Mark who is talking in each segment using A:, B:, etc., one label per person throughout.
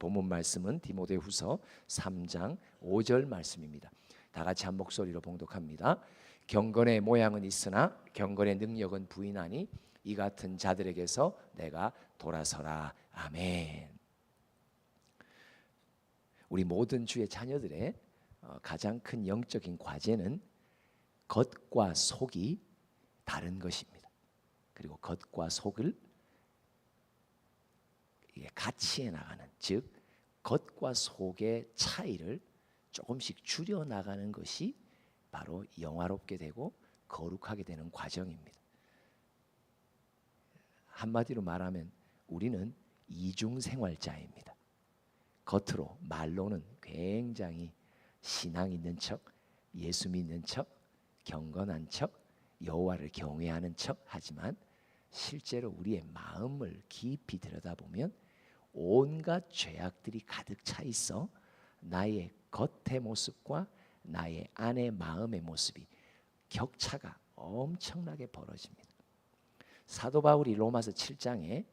A: 본문 말씀은 디모데후서 3장 5절 말씀입니다. 다 같이 한 목소리로 봉독합니다. 경건의 모양은 있으나 경건의 능력은 부인하니 이 같은 자들에게서 내가 돌아서라. 아멘. 우리 모든 주의 자녀들의 어, 가장 큰 영적인 과제는 겉과 속이 다른 것입니다. 그리고 겉과 속을 이게 해 나가는 즉 겉과 속의 차이를 조금씩 줄여 나가는 것이 바로 영화롭게 되고 거룩하게 되는 과정입니다. 한마디로 말하면 우리는 이중 생활자입니다. 겉으로 말로는 굉장히 신앙 있는 척, 예수 믿는 척, 경건한 척, 여호와를 경외하는 척 하지만 실제로 우리의 마음을 깊이 들여다보면 온갖 죄악들이 가득 차 있어 나의 겉의 모습과 나의 안의 마음의 모습이 격차가 엄청나게 벌어집니다. 사도 바울이 로마서 7장에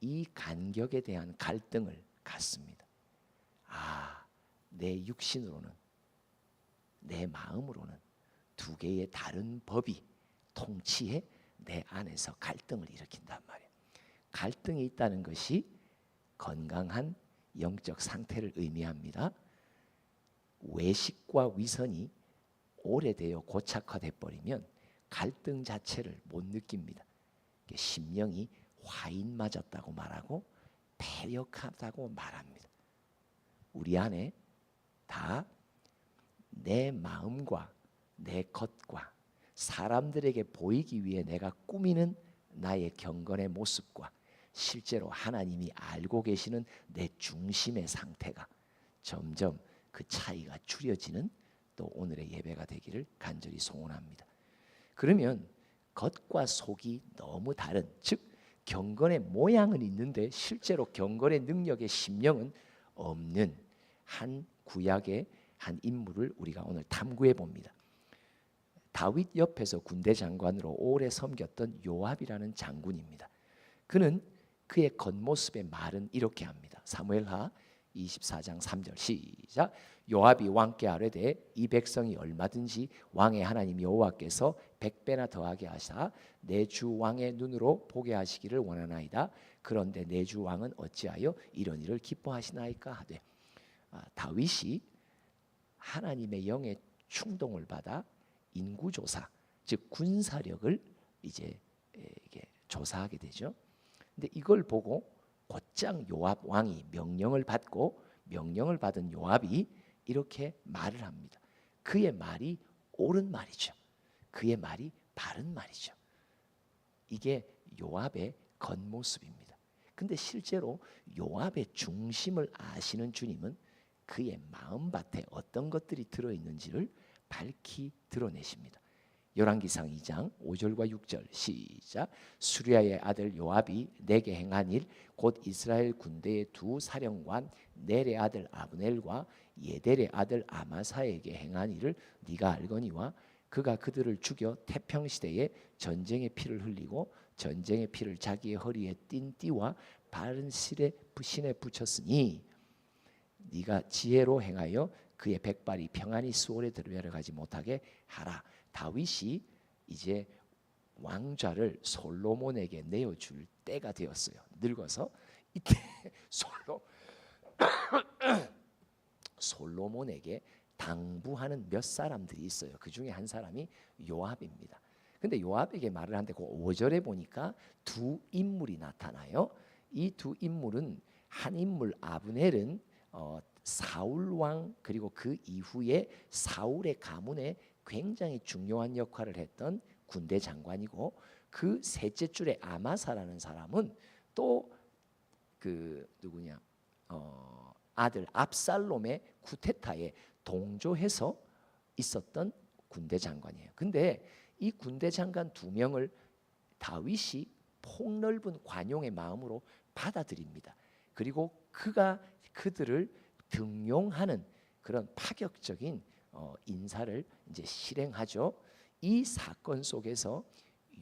A: 이 간격에 대한 갈등을 갖습니다. 아, 내 육신으로는 내 마음으로는 두 개의 다른 법이 통치해 내 안에서 갈등을 일으킨단 말이에요. 갈등이 있다는 것이 건강한 영적 상태를 의미합니다. 외식과 위선이 오래되어 고착화돼 버리면 갈등 자체를 못 느낍니다. 심령이 화인 맞았다고 말하고 패력하다고 말합니다. 우리 안에 다 내 마음과 내 겉과 사람들에게 보이기 위해 내가 꾸미는 나의 경건의 모습과 실제로 하나님이 알고 계시는 내 중심의 상태가 점점 그 차이가 줄여지는 또 오늘의 예배가 되기를 간절히 소원합니다. 그러면 겉과 속이 너무 다른 즉 경건의 모양은 있는데 실제로 경건의 능력의 심령은 없는 한 구약의 한 인물을 우리가 오늘 탐구해 봅니다. 다윗 옆에서 군대 장관으로 오래 섬겼던 요압이라는 장군입니다. 그는 그의 겉모습의 말은 이렇게 합니다. 사무엘하 24장 3절 시작 요압이 왕께 아뢰되 이 백성이 얼마든지 왕의 하나님 여호와께서 백 배나 더하게 하사 내 주 왕의 눈으로 보게 하시기를 원하나이다. 그런데 내 주 왕은 어찌하여 이런 일을 기뻐하시나이까 하되 아, 다윗이 하나님의 영의 충동을 받아 인구 조사 즉 군사력을 이제 이게 조사하게 되죠. 근데 이걸 보고 곧장 요압 왕이 명령을 받고 명령을 받은 요압이 이렇게 말을 합니다. 그의 말이 옳은 말이죠. 그의 말이 바른 말이죠. 이게 요압의 겉모습입니다. 근데 실제로 요압의 중심을 아시는 주님은 그의 마음밭에 어떤 것들이 들어 있는지를 밝히 드러내십니다. 열왕기상 2장 5절과 6절 시작 수리아의 아들 요압이 내게 행한 일 곧 이스라엘 군대의 두 사령관 넬의 아들 아브넬과 예델의 아들 아마사에게 행한 일을 네가 알거니와 그가 그들을 죽여 태평 시대에 전쟁의 피를 흘리고 전쟁의 피를 자기의 허리에 띤 띠와 바른 실에 부신에 붙였으니 네가 지혜로 행하여 그의 백발이 평안히 수월에 들어가지 못하게 하라. 다윗이 이제 왕좌를 솔로몬에게 내어줄 때가 되었어요. 늙어서 이때 솔로 솔로몬에게 당부하는 몇 사람들이 있어요. 그 중에 한 사람이 요압입니다. 근데 요압에게 말을 하는데 그 5절에 보니까 두 인물이 나타나요. 이 두 인물은 한 인물 아브넬은 어, 사울 왕 그리고 그 이후에 사울의 가문에 굉장히 중요한 역할을 했던 군대 장관이고 그 셋째 줄에 아마사라는 사람은 또 그 누구냐 어, 아들 압살롬의 쿠데타에 동조해서 있었던 군대 장관이에요. 근데 이 군대 장관 두 명을 다윗이 폭넓은 관용의 마음으로 받아들입니다. 그리고 그가 그들을 등용하는 그런 파격적인 어, 인사를 이제 실행하죠. 이 사건 속에서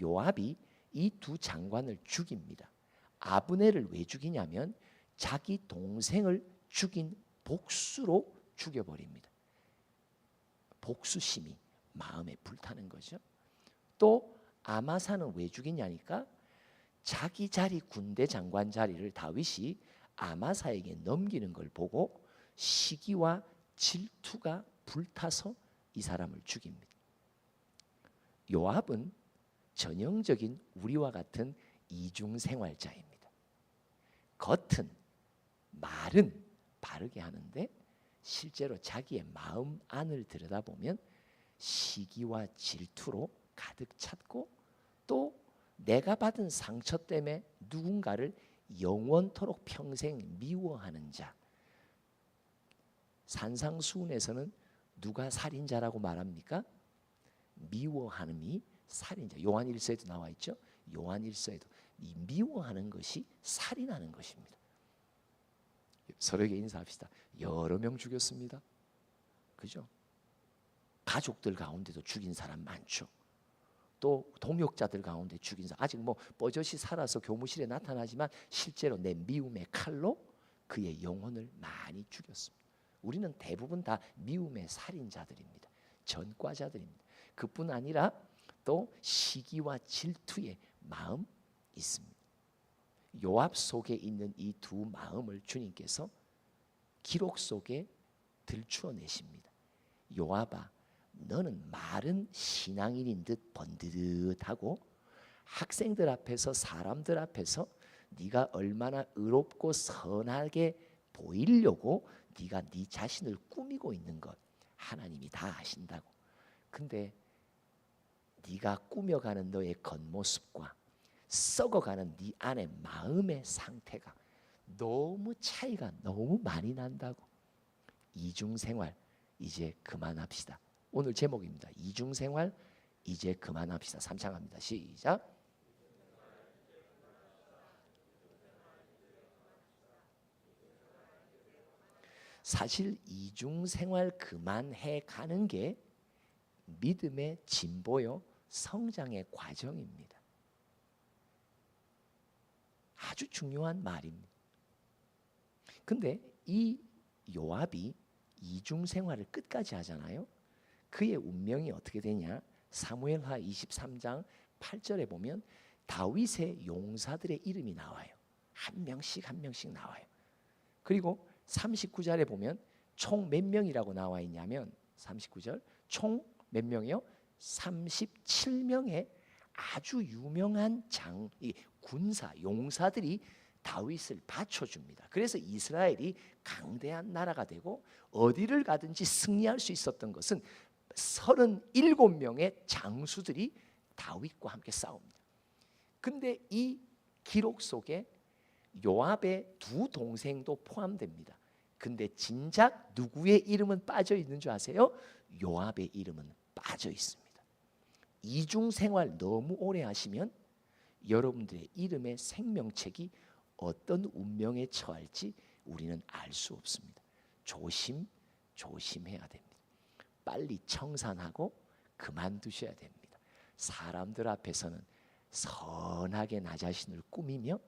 A: 요압이 이 두 장관을 죽입니다. 아브넬을 왜 죽이냐면 자기 동생을 죽인 복수로 죽여버립니다. 복수심이 마음에 불타는 거죠. 또 아마사는 왜 죽이냐니까 자기 자리 군대 장관 자리를 다윗이 아마사에게 넘기는 걸 보고 시기와 질투가 불타서 이 사람을 죽입니다. 요압은 전형적인 우리와 같은 이중 생활자입니다. 겉은 말은 바르게 하는데 실제로 자기의 마음 안을 들여다보면 시기와 질투로 가득 찼고 또 내가 받은 상처 때문에 누군가를 영원토록 평생 미워하는 자. 산상수훈에서는 누가 살인자라고 말합니까? 미워함이 살인자. 요한일서에도 나와 있죠. 요한일서에도 이 미워하는 것이 살인하는 것입니다. 서로에게 인사합시다. 여러 명 죽였습니다. 그죠? 가족들 가운데도 죽인 사람 많죠. 또 동역자들 가운데 죽인 사람 아직 뭐 뻐젓이 살아서 교무실에 나타나지만 실제로 내 미움의 칼로 그의 영혼을 많이 죽였습니다. 우리는 대부분 다 미움의 살인자들입니다. 전과자들입니다. 그뿐 아니라 또 시기와 질투의 마음 있습니다. 요압 속에 있는 이 두 마음을 주님께서 기록 속에 들추어 내십니다. 요압아, 너는 말은 신앙인인 듯 번듯하고 학생들 앞에서 사람들 앞에서 네가 얼마나 의롭고 선하게 보이려고 네가 네 자신을 꾸미고 있는 것 하나님이 다 아신다고. 근데 네가 꾸며가는 너의 겉모습과 썩어가는 네 안의 마음의 상태가 너무 차이가 너무 많이 난다고. 이중 생활 이제 그만합시다. 오늘 제목입니다. 이중 생활 이제 그만합시다. 삼창합니다. 시작. 사실 이중 생활 그만해 가는 게 믿음의 진보요 성장의 과정입니다. 아주 중요한 말입니다. 근데 이 요압이 이중 생활을 끝까지 하잖아요. 그의 운명이 어떻게 되냐? 사무엘하 23장 8절에 보면 다윗의 용사들의 이름이 나와요. 한 명씩 한 명씩 나와요. 그리고 39절에 보면 총 몇 명이라고 나와 있냐면 39절 총 몇 명이요? 37명의 아주 유명한 장 군사 용사들이 다윗을 받쳐줍니다. 그래서 이스라엘이 강대한 나라가 되고 어디를 가든지 승리할 수 있었던 것은 37명의 장수들이 다윗과 함께 싸웁니다. 근데 이 기록 속에 요압의 두 동생도 포함됩니다. 근데 진작 누구의 이름은 빠져 있는 줄 아세요? 요압의 이름은 빠져 있습니다. 이중 생활 너무 오래 하시면 여러분들의 이름의 생명책이 어떤 운명에 처할지 우리는 알 수 없습니다. 조심 조심해야 됩니다. 빨리 청산하고 그만두셔야 됩니다. 사람들 앞에서는 선하게 나 자신을 꾸미며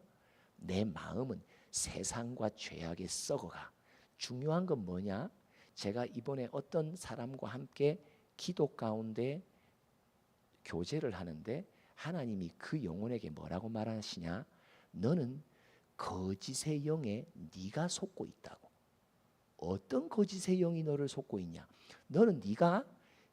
A: 내 마음은 세상과 죄악에 썩어가. 중요한 건 뭐냐? 제가 이번에 어떤 사람과 함께 기도 가운데 교제를 하는데 하나님이 그 영혼에게 뭐라고 말하시냐? 너는 거짓의 영에 네가 속고 있다고. 어떤 거짓의 영이 너를 속고 있냐? 너는 네가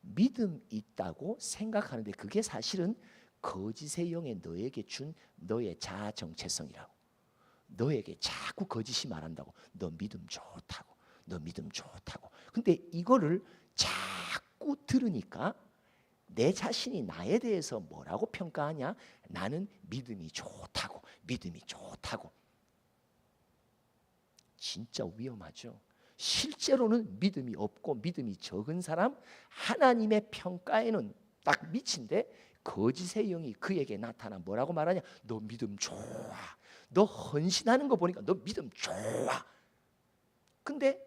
A: 믿음 있다고 생각하는데 그게 사실은 거짓의 영에 너에게 준 너의 자아 정체성이라고. 너에게 자꾸 거짓이 말한다고. 너 믿음 좋다고. 너 믿음 좋다고. 근데 이거를 자꾸 들으니까 내 자신이 나에 대해서 뭐라고 평가하냐? 나는 믿음이 좋다고. 믿음이 좋다고. 진짜 위험하죠. 실제로는 믿음이 없고 믿음이 적은 사람 하나님의 평가에는 딱 미친데 거짓의 영이 그에게 나타나 뭐라고 말하냐? 너 믿음 좋아. 너 헌신하는 거 보니까 너 믿음 좋아. 근데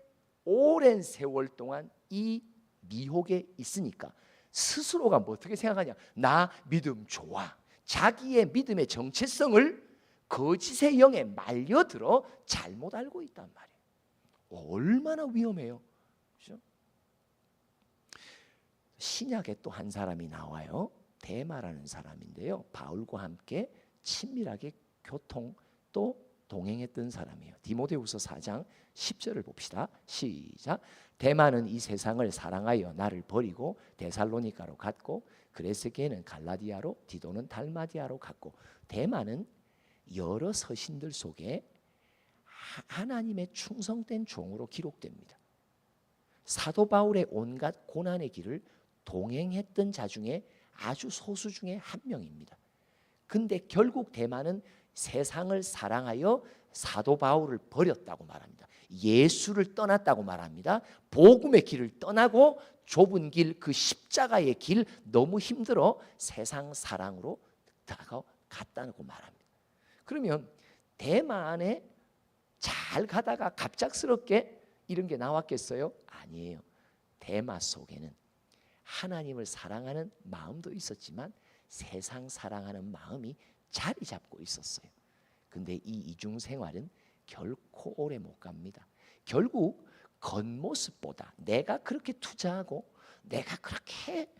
A: 오랜 세월 동안 이 미혹에 있으니까 스스로가 뭐 어떻게 생각하냐? 나 믿음 좋아. 자기의 믿음의 정체성을 거짓의 영에 말려들어 잘못 알고 있단 말이에요. 얼마나 위험해요. 그죠? 신약에 또 한 사람이 나와요. 대마라는 사람인데요. 바울과 함께 친밀하게 교통 또 동행했던 사람이에요. 디모데후서 4장 10절을 봅시다. 시작. 대마는 이 세상을 사랑하여 나를 버리고 데살로니가로 갔고 그레스게는 갈라디아로 디도는 달마디아로 갔고 대마는 여러 서신들 속에 하- 하나님의 충성된 종으로 기록됩니다. 사도 바울의 온갖 고난의 길을 동행했던 자 중에 아주 소수 중에 한 명입니다. 근데 결국 대만은 세상을 사랑하여 사도 바울을 버렸다고 말합니다. 예수를 떠났다고 말합니다. 복음의 길을 떠나고 좁은 길 그 십자가의 길 너무 힘들어 세상 사랑으로 다가갔다고 말합니다. 그러면 대만에 잘 가다가 갑작스럽게 이런 게 나왔겠어요? 아니에요. 대마 속에는 하나님을 사랑하는 마음도 있었지만 세상 사랑하는 마음이 자리 잡고 있었어요. 근데 이 이중 생활은 결코 오래 못 갑니다. 결국 겉모습보다 내가 그렇게 투자하고 내가 그렇게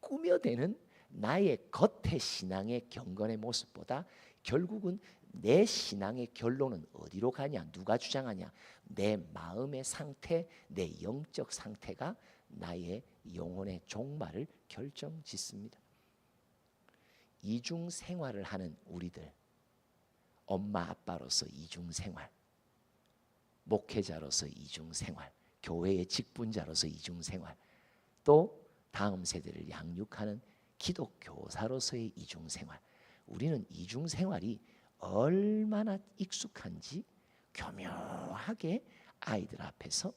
A: 꾸며대는 나의 겉의 신앙의 경건의 모습보다 결국은 내 신앙의 결론은 어디로 가냐? 누가 주장하냐? 내 마음의 상태, 내 영적 상태가 나의 영혼의 종말을 결정짓습니다. 이중 생활을 하는 우리들, 엄마 아빠로서 이중 생활, 목회자로서 이중 생활, 교회의 직분자로서 이중 생활, 또 다음 세대를 양육하는 기독 교사로서의 이중 생활. 우리는 이중 생활이 얼마나 익숙한지 교묘하게 아이들 앞에서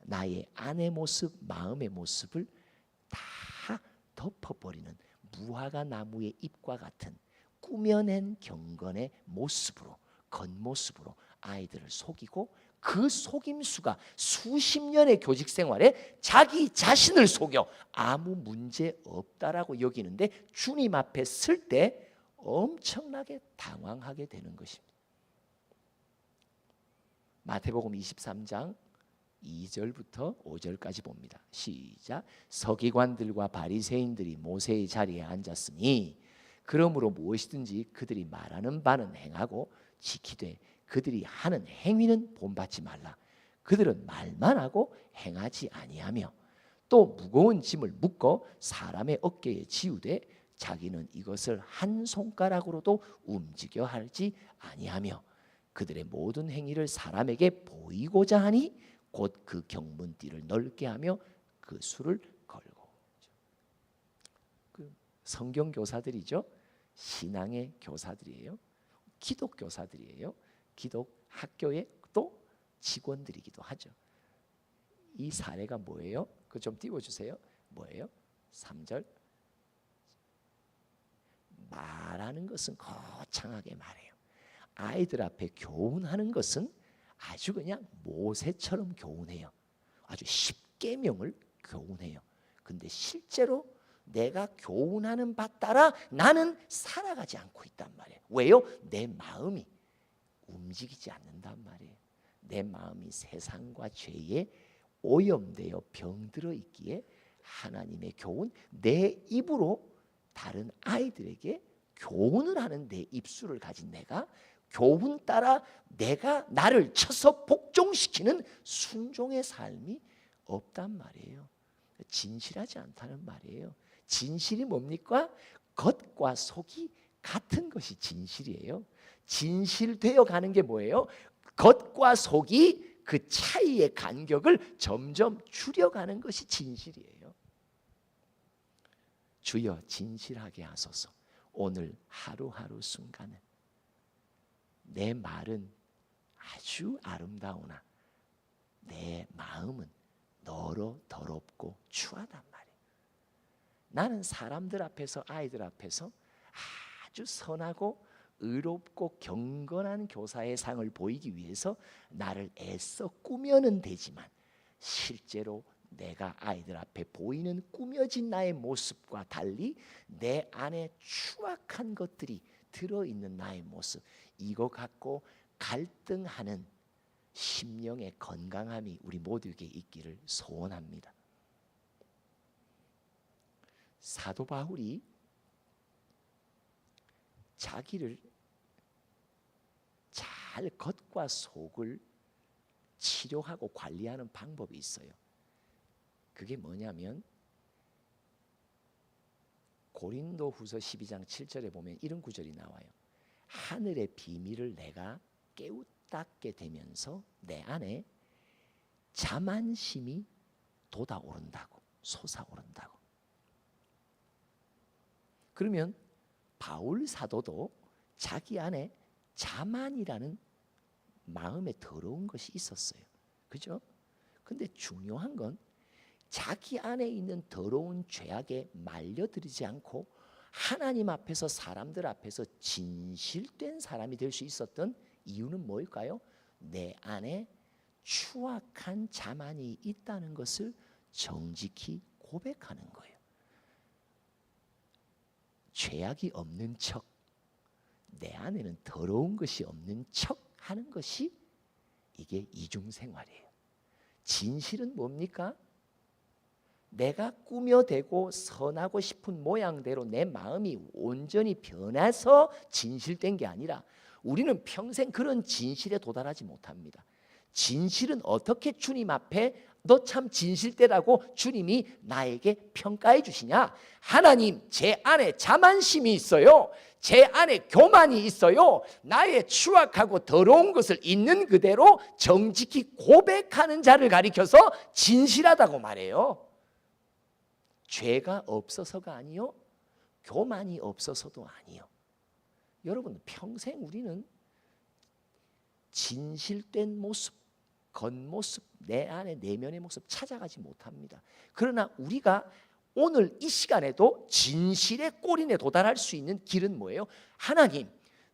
A: 나의 안의 모습, 마음의 모습을 다 덮어버리는 무화과 나무의 잎과 같은 꾸며낸 경건의 모습으로 겉모습으로 아이들을 속이고 그 속임수가 수십 년의 교직 생활에 자기 자신을 속여 아무 문제 없다라고 여기는데 주님 앞에 쓸 때 엄청나게 당황하게 되는 것입니다. 마태복음 23장 2절부터 5절까지 봅니다. 시작. 서기관들과 바리새인들이 모세의 자리에 앉았으니 그러므로 무엇이든지 그들이 말하는 바는 행하고 지키되 그들이 하는 행위는 본받지 말라. 그들은 말만 하고 행하지 아니하며 또 무거운 짐을 묶어 사람의 어깨에 지우되 자기는 이것을 한 손가락으로도 움직여 할지 아니하며 그들의 모든 행위를 사람에게 보이고자 하니 곧 그 경문띠를 넓게 하며 그 수를 걸고. 그 성경 교사들이죠. 신앙의 교사들이에요. 기독 교사들이에요. 기독 학교의 또 직원들이기도 하죠. 이 사례가 뭐예요? 그 좀 띄워주세요. 뭐예요? 3절. 말하는 것은 거창하게 말해요. 아이들 앞에 교훈하는 것은 아주 그냥 모세처럼 교훈해요. 아주 십계명을 교훈해요. 근데 실제로 내가 교훈하는 바 따라 나는 살아가지 않고 있단 말이에요. 왜요? 내 마음이 움직이지 않는단 말이에요. 내 마음이 세상과 죄에 오염되어 병들어 있기에 하나님의 교훈 내 입으로 다른 아이들에게 교훈을 하는 내 입술을 가진 내가 교훈 따라 내가 나를 쳐서 복종시키는 순종의 삶이 없단 말이에요. 진실하지 않다는 말이에요. 진실이 뭡니까? 겉과 속이 같은 것이 진실이에요. 진실되어 가는 게 뭐예요? 겉과 속이 그 차이의 간격을 점점 줄여가는 것이 진실이에요. 주여 진실하게 하소서. 오늘 하루하루 순간은 내 말은 아주 아름다우나 내 마음은 너로 더럽고 추하단 말이에요. 나는 사람들 앞에서 아이들 앞에서 아주 선하고 의롭고 경건한 교사의 상을 보이기 위해서 나를 애써 꾸며는 되지만 실제로 내가 아이들 앞에 보이는 꾸며진 나의 모습과 달리 내 안에 추악한 것들이 들어 있는 나의 모습 이거 갖고 갈등하는 심령의 건강함이 우리 모두에게 있기를 소원합니다. 사도 바울이 자기를 잘 겉과 속을 치료하고 관리하는 방법이 있어요. 그게 뭐냐면 고린도 후서 12장 7절에 보면 이런 구절이 나와요. 하늘의 비밀을 내가 깨우닫게 되면서 내 안에 자만심이 돋아오른다고 솟아오른다고. 그러면 바울 사도도 자기 안에 자만이라는 마음에 더러운 것이 있었어요. 그죠? 근데 중요한 건 자기 안에 있는 더러운 죄악에 말려들이지 않고 하나님 앞에서 사람들 앞에서 진실된 사람이 될 수 있었던 이유는 뭘까요? 내 안에 추악한 자만이 있다는 것을 정직히 고백하는 거예요. 죄악이 없는 척, 내 안에는 더러운 것이 없는 척 하는 것이 이게 이중생활이에요. 진실은 뭡니까? 내가 꾸며대고 선하고 싶은 모양대로 내 마음이 온전히 변해서 진실된 게 아니라 우리는 평생 그런 진실에 도달하지 못합니다. 진실은 어떻게 주님 앞에 너 참 진실되라고 주님이 나에게 평가해 주시냐? 하나님, 제 안에 자만심이 있어요. 제 안에 교만이 있어요. 나의 추악하고 더러운 것을 있는 그대로 정직히 고백하는 자를 가리켜서 진실하다고 말해요. 죄가 없어서가 아니요. 교만이 없어서도 아니요. 여러분 평생 우리는 진실된 모습, 겉모습, 내 안의 내면의 모습 찾아가지 못합니다. 그러나 우리가 오늘 이 시간에도 진실의 꼬리에 도달할 수 있는 길은 뭐예요? 하나님,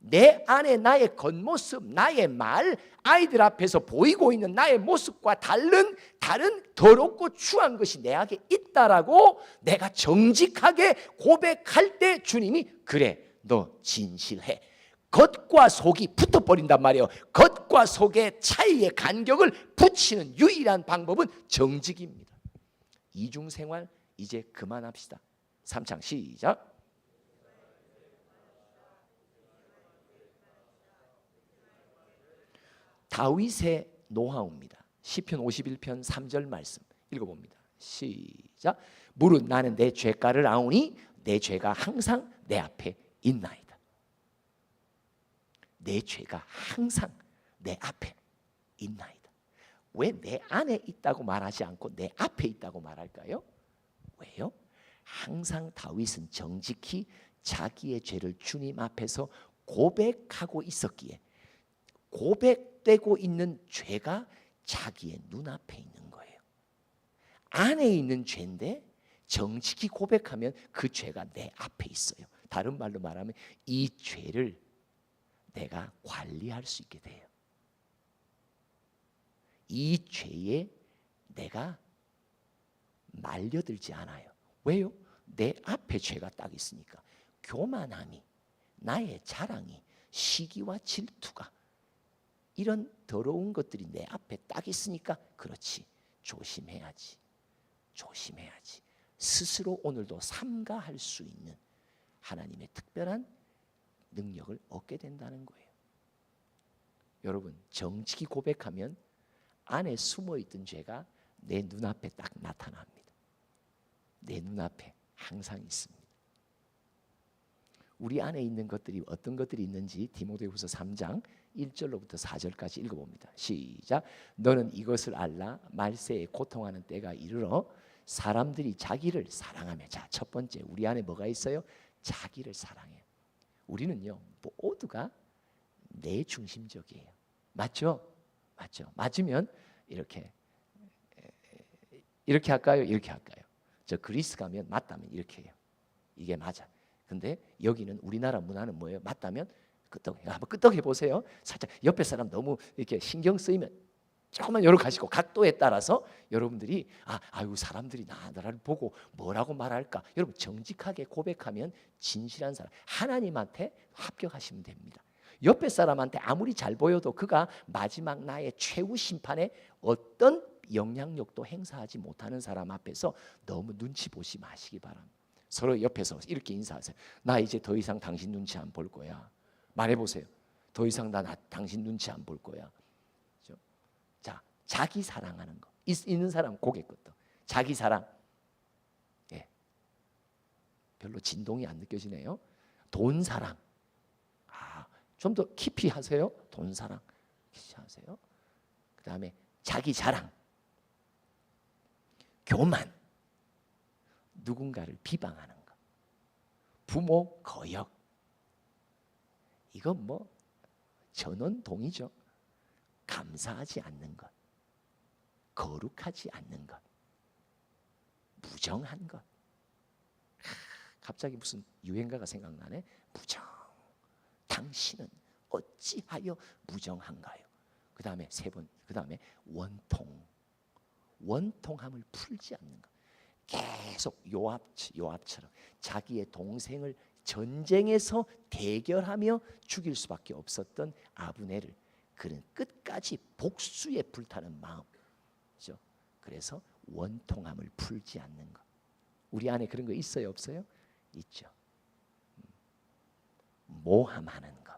A: 내 안에 나의 겉모습, 나의 말, 아이들 앞에서 보이고 있는 나의 모습과 다른 다른 더럽고 추한 것이 내 안에 있다라고 내가 정직하게 고백할 때 주님이 그래 너 진실해. 겉과 속이 붙어 버린단 말이에요. 겉과 속의 차이의 간격을 붙이는 유일한 방법은 정직입니다. 이중 생활 이제 그만합시다. 3창 시작. 다윗의 노하우입니다. 시편 51편 3절 말씀 읽어봅니다. 시작. 무릇 나는 내 죄가를 아오니 내 죄가 항상 내 앞에 있나이다. 내 죄가 항상 내 앞에 있나이다. 왜 내 안에 있다고 말하지 않고 내 앞에 있다고 말할까요? 왜요? 항상 다윗은 정직히 자기의 죄를 주님 앞에서 고백하고 있었기에 고백 되고 있는 죄가 자기의 눈앞에 있는 거예요. 안에 있는 죄인데 정직히 고백하면 그 죄가 내 앞에 있어요. 다른 말로 말하면 이 죄를 내가 관리할 수 있게 돼요. 이 죄에 내가 말려들지 않아요. 왜요? 내 앞에 죄가 딱 있으니까 교만함이 나의 자랑이 시기와 질투가 이런 더러운 것들이 내 앞에 딱 있으니까 그렇지 조심해야지 조심해야지 스스로 오늘도 삼가할 수 있는 하나님의 특별한 능력을 얻게 된다는 거예요. 여러분 정직히 고백하면 안에 숨어 있던 죄가 내 눈앞에 딱 나타납니다. 내 눈앞에 항상 있습니다. 우리 안에 있는 것들이 어떤 것들이 있는지 디모데후서 3장 1절로부터 4절까지 읽어봅니다. 시작. 너는 이것을 알라 말세에 고통하는 때가 이르러 사람들이 자기를 사랑하며 자 첫 번째 우리 안에 뭐가 있어요? 자기를 사랑해요. 우리는요 모두가 내 중심적이에요. 맞죠? 맞죠? 맞으면 이렇게 이렇게 할까요? 이렇게 할까요? 저 그리스 가면 맞다면 이렇게 해요. 이게 맞아. 근데 여기는 우리나라 문화는 뭐예요? 맞다면 끄떡 한번 끄떡 해 보세요. 살짝 옆에 사람 너무 이렇게 신경 쓰이면 조금만 이렇게 하시고 각도에 따라서 여러분들이 아 아유 사람들이 나 나를 보고 뭐라고 말할까? 여러분 정직하게 고백하면 진실한 사람 하나님한테 합격하시면 됩니다. 옆에 사람한테 아무리 잘 보여도 그가 마지막 나의 최후 심판에 어떤 영향력도 행사하지 못하는 사람 앞에서 너무 눈치 보시 마시기 바랍니다. 서로 옆에서 이렇게 인사하세요. 나 이제 더 이상 당신 눈치 안 볼 거야. 말해 보세요. 더 이상 나, 나 당신 눈치 안 볼 거야. 그죠? 자, 자기 사랑하는 거. 있, 있는 사람 고개 끄덕. 자기 사랑. 예. 별로 진동이 안 느껴지네요. 돈 사랑. 아, 좀 더 깊이 하세요. 돈 사랑. 깊이 하세요. 그 다음에 자기 자랑. 교만. 누군가를 비방하는 것. 부모 거역. 이건 뭐 전원 동의죠. 감사하지 않는 것. 거룩하지 않는 것. 무정한 것. 하, 갑자기 무슨 유행가가 생각나네. 무정. 당신은 어찌하여 무정한가요? 그 다음에 세 번, 그 다음에 원통. 원통함을 풀지 않는 것. 계속 요압 요압처럼 자기의 동생을 전쟁에서 대결하며 죽일 수밖에 없었던 아브네를 그는 끝까지 복수에 불타는 마음이죠. 그래서 원통함을 풀지 않는 것. 우리 안에 그런 거 있어요, 없어요? 있죠. 음. 모함하는 것.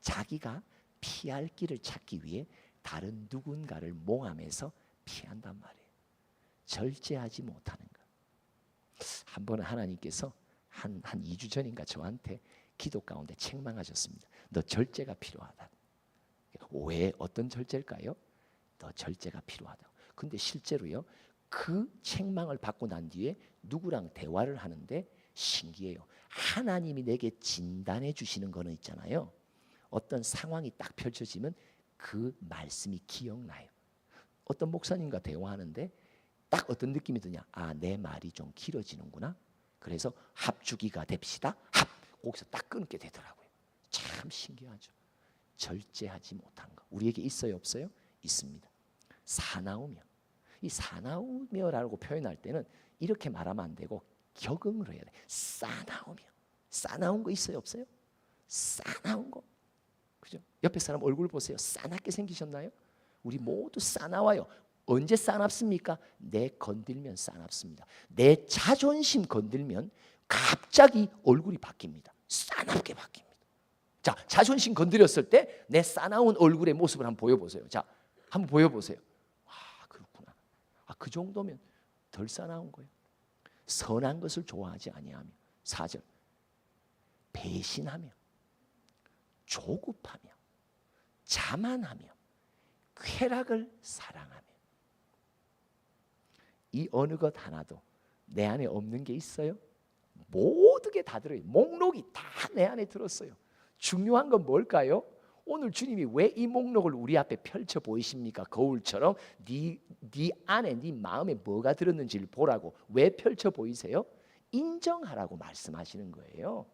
A: 자기가 피할 길을 찾기 위해 다른 누군가를 모함해서 피한단 말이에요. 절제하지 못하는 것. 한 번은 하나님께서 한, 한 2주 전인가 저한테 기도 가운데 책망하셨습니다. 너 절제가 필요하다. 왜 어떤 절제일까요? 너 절제가 필요하다. 근데 실제로요. 그 책망을 받고 난 뒤에 누구랑 대화를 하는데 신기해요. 하나님이 내게 진단해 주시는 거는 있잖아요. 어떤 상황이 딱 펼쳐지면 그 말씀이 기억나요. 어떤 목사님과 대화하는데 딱 어떤 느낌이 드냐? 아, 내 말이 좀 길어지는구나. 그래서 합주기가 됩시다. 합 거기서 딱 끊게 되더라고요. 참 신기하죠. 절제하지 못한 거. 우리에게 있어요, 없어요? 있습니다. 사나우며. 이 사나우며라고 표현할 때는 이렇게 말하면 안 되고 격응을 해야 돼. 싸나우며. 싸나운 거 있어요, 없어요? 싸나운 거. 그죠? 옆에 사람 얼굴 보세요. 싸납게 생기셨나요? 우리 모두 싸나워요. 언제 싸납습니까? 내 건들면 싸납습니다. 내 자존심 건들면 갑자기 얼굴이 바뀝니다. 싸납게 바뀝니다. 자, 자존심 건드렸을 때 내 싸나운 얼굴의 모습을 한번 보여보세요. 자, 한번 보여보세요. 아, 그렇구나. 아, 그 정도면 덜 싸나운 거예요. 선한 것을 좋아하지 아니하며. 4절. 배신하며 조급하며 자만하며 쾌락을 사랑하며 이 어느 것 하나도 내 안에 없는 게 있어요? 모든 게 다 들어요. 목록이 다 내 안에 들었어요. 중요한 건 뭘까요? 오늘 주님이 왜 이 목록을 우리 앞에 펼쳐 보이십니까? 거울처럼 네, 네 안에 네 마음에 뭐가 들었는지를 보라고 왜 펼쳐 보이세요? 인정하라고 말씀하시는 거예요.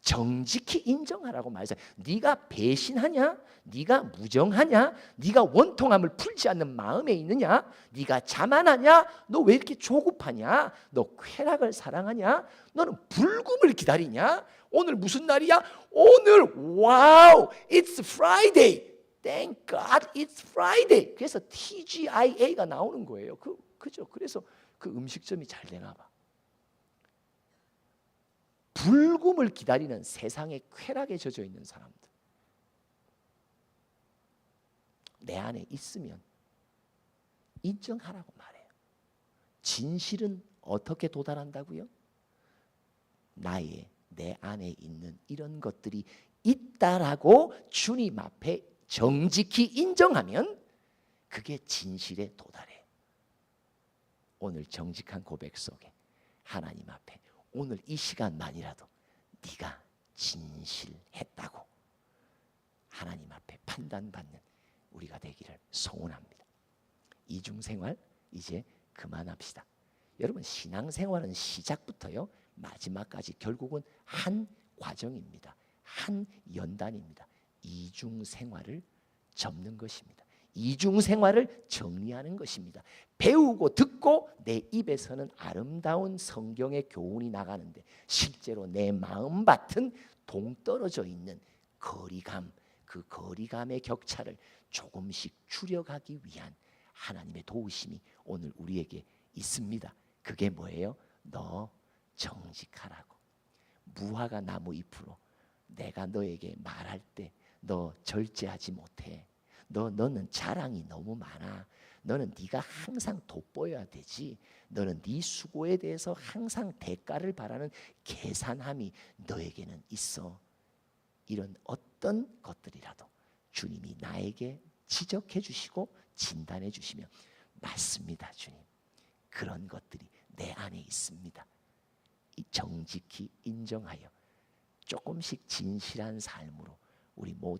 A: 정직히 인정하라고 말해서 네가 배신하냐? 네가 무정하냐? 네가 원통함을 풀지 않는 마음에 있느냐? 네가 자만하냐? 너 왜 이렇게 조급하냐? 너 쾌락을 사랑하냐? 너는 불금을 기다리냐? 오늘 무슨 날이야? 오늘 와우! It's Friday. Thank God it's Friday. 그래서 TGIA가 나오는 거예요. 그 그죠? 그래서 그 음식점이 잘 되나 봐. 불금을 기다리는 세상의 쾌락에 젖어 있는 사람들. 내 안에 있으면 인정하라고 말해요. 진실은 어떻게 도달한다고요? 나의 내 안에 있는 이런 것들이 있다라고 주님 앞에 정직히 인정하면 그게 진실에 도달해. 오늘 정직한 고백 속에 하나님 앞에 오늘 이 시간만이라도 네가 진실했다고 하나님 앞에 판단받는 우리가 되기를 소원합니다. 이중 생활 이제 그만합시다. 여러분 신앙생활은 시작부터요 마지막까지 결국은 한 과정입니다. 한 연단입니다. 이중 생활을 접는 것입니다. 이중 생활을 정리하는 것입니다. 배우고 듣고 내 입에서는 아름다운 성경의 교훈이 나가는데 실제로 내 마음밭은 동떨어져 있는 거리감, 그 거리감의 격차를 조금씩 줄여가기 위한 하나님의 도우심이 오늘 우리에게 있습니다. 그게 뭐예요? 너 정직하라고. 무화과 나무 잎으로 내가 너에게 말할 때 너 절제하지 못해. 너 너는 자랑이 너무 많아. 너는 네가 항상 돋보여야 되지. 너는 네 수고에 대해서 항상 대가를 바라는 계산함이 너에게는 있어. 이런 어떤 것들이라도 주님이 나에게 지적해 주시고 진단해 주시면 맞습니다, 주님. 그런 것들이 내 안에 있습니다. 이 정직히 인정하여 조금씩 진실한 삶으로 우리 모두